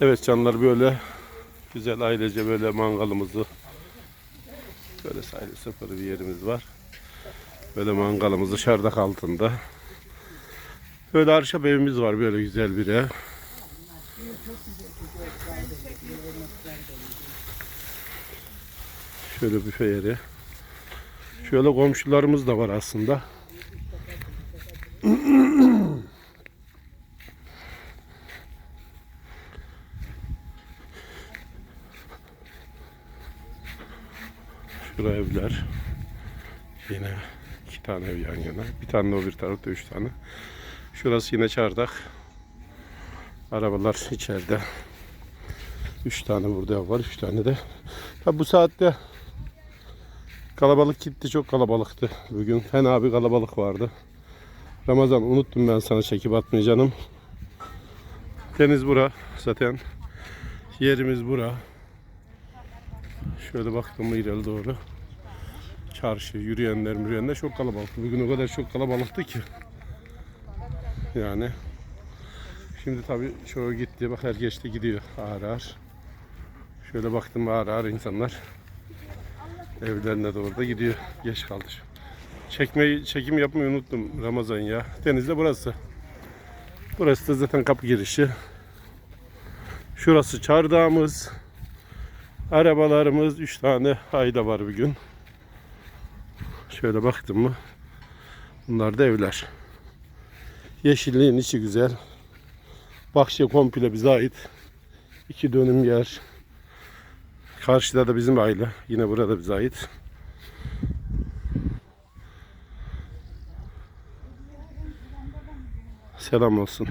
Evet canlar böyle güzel ailece böyle mangalımızı böyle sahil sıfır bir yerimiz var. Böyle mangalımız şardak altında. Böyle arşa evimiz var böyle güzel bir ev. Şöyle büfe yeri. Şöyle komşularımız da var aslında. Şuraya evler. Yine iki tane ev yan yana. Bir tane de o bir tarafta üç tane. Şurası yine çardak. Arabalar içeride. Üç tane burada var. Üç tane de. Tabi bu saatte kalabalık gitti. Çok kalabalıktı. Bugün fena bir kalabalık vardı. Ramazan unuttum ben sana çekip atmayı canım. Deniz bura zaten. Yerimiz bura. Şöyle baktım mı ileri doğru. Çarşı, yürüyenler, yürüyenler çok kalabalık. Bugün o kadar çok kalabalıktı ki. Yani. Şimdi tabii çoğu gitti. Bak herkes de gidiyor ağır ağır. Şöyle baktım ağır ağır insanlar. Evlerine doğru da gidiyor. Geç kaldı. Çekmeyi, çekim yapmayı unuttum Ramazan ya. Denizde burası. Burası da zaten kapı girişi. Şurası çardağımız. Arabalarımız 3 tane ayda var bir gün. Şöyle baktım mı? Bunlar da evler. Yeşilliğin içi güzel. Bahçe komple bize ait. İki dönüm yer. Karşıda da bizim aile. Yine burada bize ait. Selam olsun.